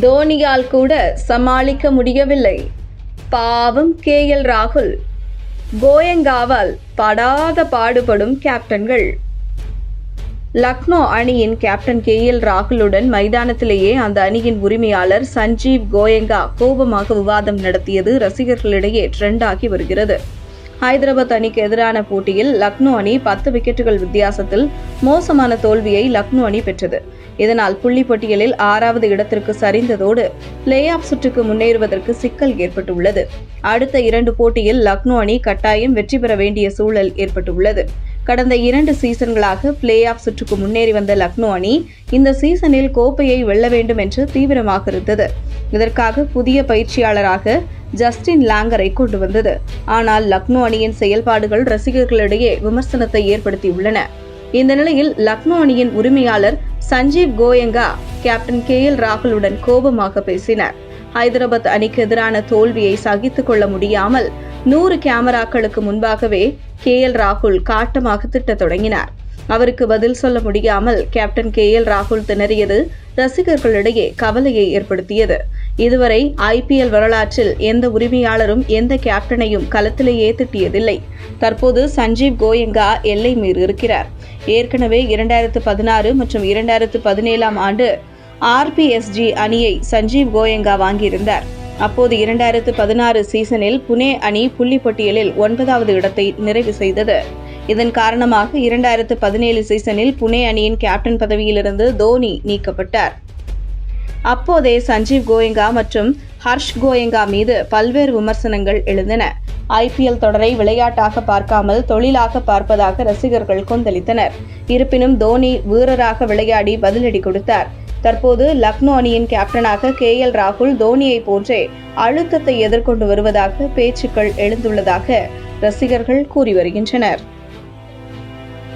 தோனியால் கூட சமாளிக்க முடியவில்லை. பாவம் கே. எல். ராகுல். கோயங்காவால் படாத பாடுபடும் கேப்டன்கள். லக்னோ அணியின் கேப்டன் கே. எல். ராகுலுடன் மைதானத்திலேயே அந்த அணியின் உரிமையாளர் சஞ்சீவ் கோயங்கா கோபமாக விவாதம் நடத்தியது ரசிகர்களிடையே ட்ரெண்டாகி வருகிறது. ஹைதராபாத் அணிக்கு எதிரான போட்டியில் லக்னோ அணி பத்து விக்கெட்டுகள் வித்தியாசத்தில் மோசமான தோல்வியை லக்னோ அணி பெற்றது. இதனால் புள்ளி பட்டியலில் ஆறாவது இடத்திற்கு சரிந்ததோடு பிளே ஆஃப் சுற்றுக்கு முன்னேறுவதற்கு சிக்கல் ஏற்பட்டுள்ளது. அடுத்த இரண்டு போட்டியில் லக்னோ அணி கட்டாயம் வெற்றி பெற வேண்டிய சூழல் ஏற்பட்டுள்ளது. கடந்த இரண்டு சீசன்களாக பிளே ஆஃப் சுற்றுக்கு முன்னேறி வந்த லக்னோ அணி இந்த சீசனில் கோப்பையை வெல்ல வேண்டும் என்று தீவிரமாக இருந்தது. இதற்காக புதிய பயிற்சியாளராக ஜஸ்டின் லாங்கரை கொண்டு வந்தது. ஆனால் லக்னோ அணியின் செயல்பாடுகள் ரசிகர்களிடையே விமர்சனத்தை ஏற்படுத்தியுள்ளன. இந்த நிலையில் லக்னோ அணியின் உரிமையாளர் Sanjiv Goenka captain K L ராகுலுடன் கோபமாக பேசினார். ஹைதராபாத் அணிக்கு எதிரான தோல்வியை சகித்துக் கொள்ள முடியாமல் நூறு கேமராக்களுக்கு முன்பாகவே கே எல் ராகுல் காட்டமாக திட்டத் தொடங்கினார். அவருக்கு பதில் சொல்ல முடியாமல் கேப்டன் கே எல் ராகுல் திணறியது ரசிகர்களிடையே கவலையை ஏற்படுத்தியது. இதுவரை ஐபிஎல் வரலாற்றில் எந்த உரிமையாளரும் எந்த கேப்டனையும் களத்திலேயே திட்டியதில்லை. தற்போது சஞ்சீவ் கோயங்கா எல்லை மீறியிருக்கிறார் ஏற்கனவே இரண்டாயிரத்து பதினாறு மற்றும் இரண்டாயிரத்து பதினேழாம் ஆண்டு ஆர்பிஎஸ்ஜி அணியை சஞ்சீவ் கோயங்கா வாங்கியிருந்தார். அப்போது இரண்டாயிரத்து பதினாறு சீசனில் புனே அணி புள்ளி பட்டியலில் ஒன்பதாவது இடத்தை நிறைவு செய்தது. இதன் காரணமாக இரண்டாயிரத்து பதினேழு சீசனில் புனே அணியின் கேப்டன் பதவியிலிருந்து தோனி நீக்கப்பட்டார். அப்போதே சஞ்சீவ் கோயங்கா மற்றும் ஹர்ஷ் கோயங்கா மீது பல்வேறு விமர்சனங்கள் எழுந்தன. ஐபிஎல் தொடரை விளையாட்டாக பார்க்காமல் தொழிலாக பார்ப்பதாக ரசிகர்கள் கொந்தளித்தனர். இருப்பினும் தோனி வீரராக விளையாடி பதிலடி கொடுத்தார். தற்போது லக்னோ அணியின் கேப்டனாக கே எல் ராகுல் தோனியை போன்றே அழுத்தத்தை எதிர்கொண்டு வருவதாக பேச்சுக்கள் எழுந்துள்ளதாக ரசிகர்கள் கூறி வருகின்றனர்.